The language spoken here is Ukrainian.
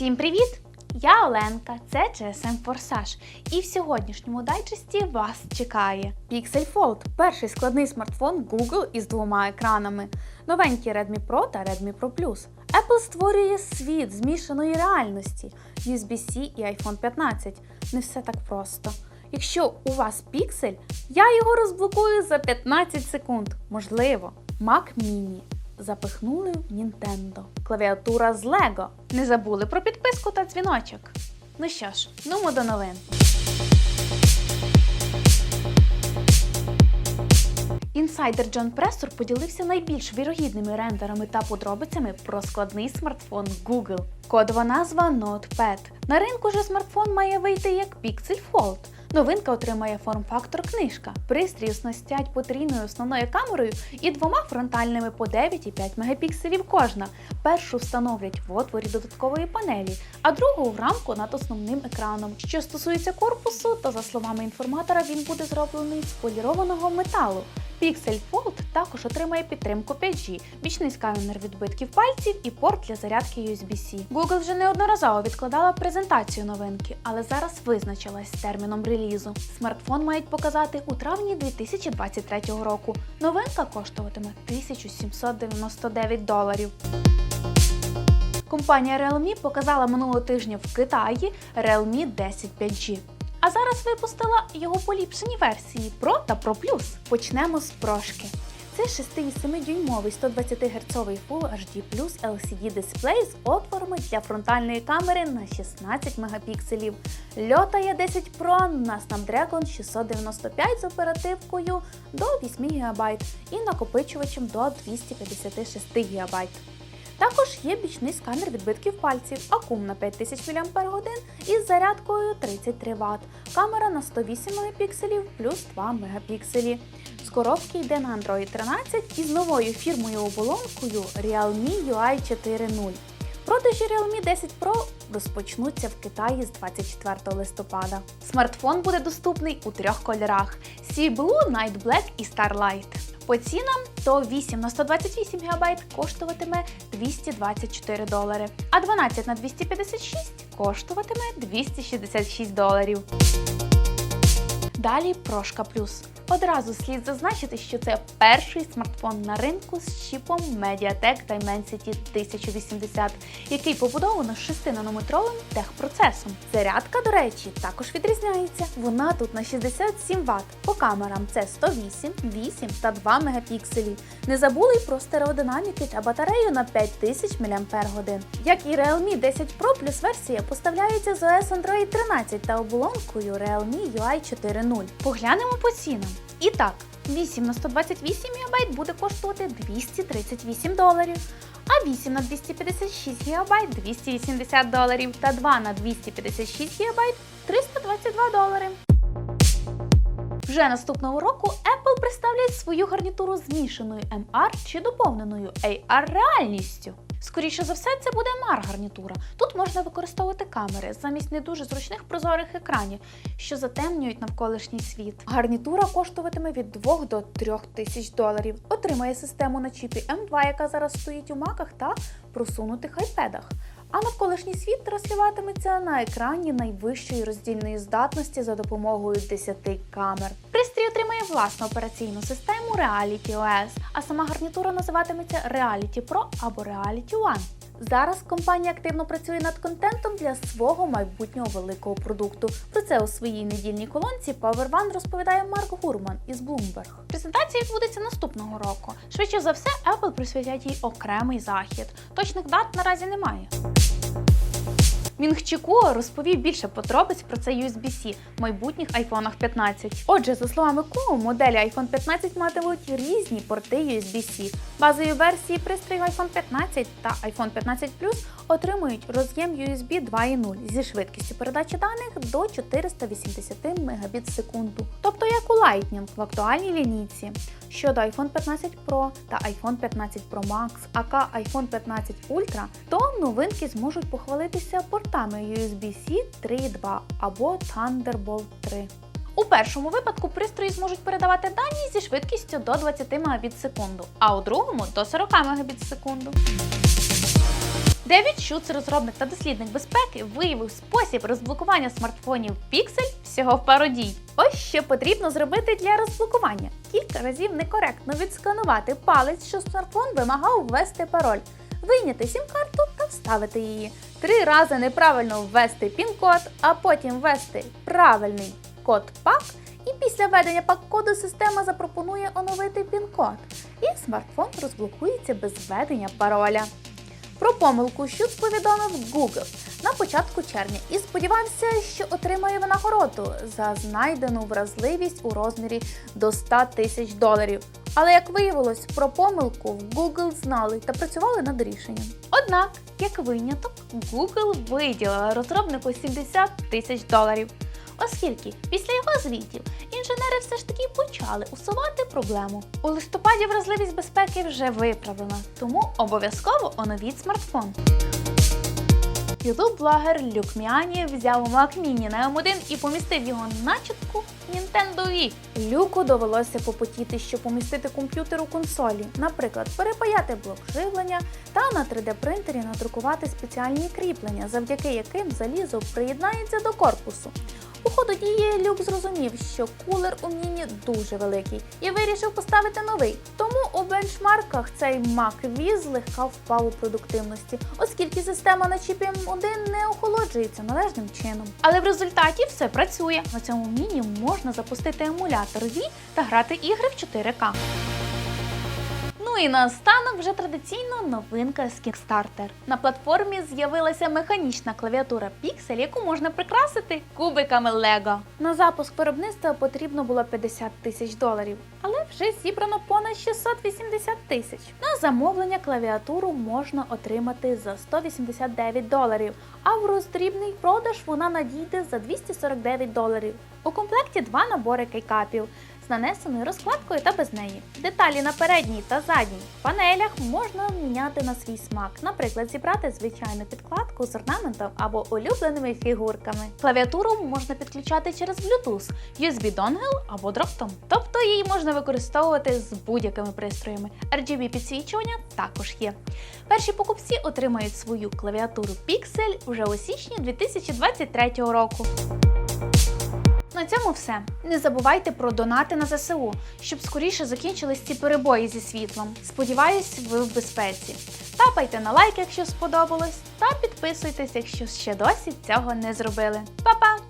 Всім привіт! Я Оленка, це GSM Форсаж. І в сьогоднішньому дайджесті вас чекає Pixel Fold перший складний смартфон Google із двома екранами, новенький Redmi Pro та Redmi Pro Plus. Apple створює світ змішаної реальності, USB-C і iPhone 15. Не все так просто. Якщо у вас Pixel, я його розблокую за 15 секунд. Можливо, Mac Mini запихнули в Nintendo. Клавіатура з Lego. Не забули про підписку та дзвіночок. Ну що ж, нумо до новин. Інсайдер Джон Пресор поділився найбільш вірогідними рендерами та подробицями про складний смартфон Google. Кодова назва NotePad. На ринку же смартфон має вийти як Pixel Fold. Новинка отримає форм-фактор книжка. Пристрій оснастять потрійною основною камерою і двома фронтальними по 9,5 мегапікселів кожна. Першу встановлять в отворі додаткової панелі, а другу в рамку над основним екраном. Що стосується корпусу, то за словами інформатора, він буде зроблений з полірованого металу. Pixel Fold також отримає підтримку 5G, бічний сканер відбитків пальців і порт для зарядки USB-C. Google вже неодноразово відкладала презентацію новинки, але зараз визначилась з терміном релізу. Смартфон мають показати у травні 2023 року. Новинка коштуватиме 1799 доларів. Компанія Realme показала минулого тижня в Китаї Realme 10 5G. А зараз випустила його поліпшені версії Pro та Pro Plus. Почнемо з прошки. Це 6,7 дюймовий 120 Гц Full HD LCD дисплей з отворами для фронтальної камери на 16 мегапікселів. Льотає 10 Pro на Snapdragon 695 з оперативкою до 8 ГБ і накопичувачем до 256 ГБ. Також є бічний сканер відбитків пальців, акум на 5000 мАч із зарядкою 33 Вт, камера на 108 мегапікселів плюс 2 мегапікселі. З коробки йде на Android 13 із новою фірмою оболонкою Realme UI 4.0. Продажі Realme 10 Pro розпочнуться в Китаї з 24 листопада. Смартфон буде доступний у трьох кольорах: Sea Blue, Night Black і Starlight. По цінам то 8 на 128 ГБ коштуватиме 224 долари, а 12 на 256 коштуватиме 266 доларів. Далі Прошка Плюс. Одразу слід зазначити, що це перший смартфон на ринку з чіпом MediaTek Dimensity 1080, який побудовано 6-нанометровим техпроцесом. Зарядка, до речі, також відрізняється. Вона тут на 67 Вт. По камерам це 108, 8 та 2 мегапікселі. Не забули й про стереодинаміки та батарею на 5000 мАч. Як і Realme 10 Pro Plus версія поставляється з OS Android 13 та оболонкою Realme UI 4.0. Поглянемо по цінам. І так, 8 на 128 ГБ буде коштувати 238 доларів, а 8 на 256 ГБ 280 доларів та 2 на 256 ГБ 322 долари. Вже наступного року Apple представлять свою гарнітуру змішаною MR чи доповненою AR реальністю. Скоріше за все, це буде мар-гарнітура. Тут можна використовувати камери замість не дуже зручних прозорих екранів, що затемнюють навколишній світ. Гарнітура коштуватиме від 2 до 3 тисяч доларів. Отримає систему на чіпі M2, яка зараз стоїть у маках та просунутих айпедах. А навколишній світ транслюватиметься на екрані найвищої роздільної здатності за допомогою 10 камер. Пристрій отримає власну операційну систему Reality OS, а сама гарнітура називатиметься Reality Pro або Reality One. Зараз компанія активно працює над контентом для свого майбутнього великого продукту. Про це у своїй недільній колонці Power One розповідає Марк Гурман із Bloomberg. Презентація відбудеться наступного року. Швидше за все, Apple присвятять їй окремий захід. Точних дат наразі немає. Мінг Чікуо розповів більше подробиць про цей USB-C в майбутніх iPhone 15. Отже, за словами Куо, моделі iPhone 15 матимуть різні порти USB-C. Базові версії пристроїв iPhone 15 та iPhone 15 Plus отримують роз'єм USB 2.0 зі швидкістю передачі даних до 480 Мбіт в секунду, тобто як у Lightning в актуальній лінійці. Щодо iPhone 15 Pro та iPhone 15 Pro Max, АК iPhone 15 Ultra, то новинки зможуть похвалитися портами USB-C 3.2 або Thunderbolt 3. У першому випадку пристрої зможуть передавати дані зі швидкістю до 20 Мбіт секунду, а у другому до 40 Мбіт секунду. Девід Шуц, розробник та дослідник безпеки, виявив спосіб розблокування смартфонів Pixel всього в пару дій. Ось що потрібно зробити для розблокування. Кілька разів некоректно відсканувати палець, що смартфон вимагав ввести пароль, вийняти сім-карту та вставити її. Три рази неправильно ввести пін-код, а потім ввести правильний код ПАК. І після введення пак-коду система запропонує оновити пін-код. І смартфон розблокується без введення пароля. Про помилку Шуц повідомив Google на початку червня і сподівався, що отримає винагороду за знайдену вразливість у розмірі до 100 тисяч доларів. Але як виявилось, про помилку в Google знали та працювали над рішенням. Однак, як виняток, Google виділила розробнику 70 тисяч доларів. Оскільки після його звітів інженери все ж таки почали усувати проблему. У листопаді вразливість безпеки вже виправлена, тому обов'язково оновіть смартфон. Ютуб-блогер Люк Міані взяв Mac Mini на M1 і помістив його начатку Nintendo Wii. Люку довелося попотіти, щоб помістити комп'ютер у консолі, наприклад, перепаяти блок живлення та на 3D-принтері надрукувати спеціальні кріплення, завдяки яким залізо приєднається до корпусу. У ходу дії Люк зрозумів, що кулер у міні дуже великий і вирішив поставити новий. Тому у бенчмарках цей Mac Wii злегка впав у продуктивності, оскільки система на чіпі M1 не охолоджується належним чином. Але в результаті все працює. На цьому міні можна запустити емулятор Wii та грати ігри в 4К. І наостанок вже традиційно новинка з Kickstarter. На платформі з'явилася механічна клавіатура Pixel, яку можна прикрасити кубиками Lego. На запуск виробництва потрібно було 50 тисяч доларів, але вже зібрано понад 680 тисяч. На замовлення клавіатуру можна отримати за 189 доларів, а в роздрібний продаж вона надійде за 249 доларів. У комплекті два набори кейкапів нанесеною розкладкою та без неї. Деталі на передній та задній панелях можна міняти на свій смак, наприклад, зібрати звичайну підкладку з орнаментом або улюбленими фігурками. Клавіатуру можна підключати через Bluetooth, USB dongle або дроптом. Тобто її можна використовувати з будь-якими пристроями. RGB підсвічування також є. Перші покупці отримають свою клавіатуру Pixel вже у січні 2023 року. На цьому все. Не забувайте про донати на ЗСУ, щоб скоріше закінчились ці перебої зі світлом. Сподіваюсь, ви в безпеці. Тапайте на лайк, якщо сподобалось, та підписуйтесь, якщо ще досі цього не зробили. Па-па!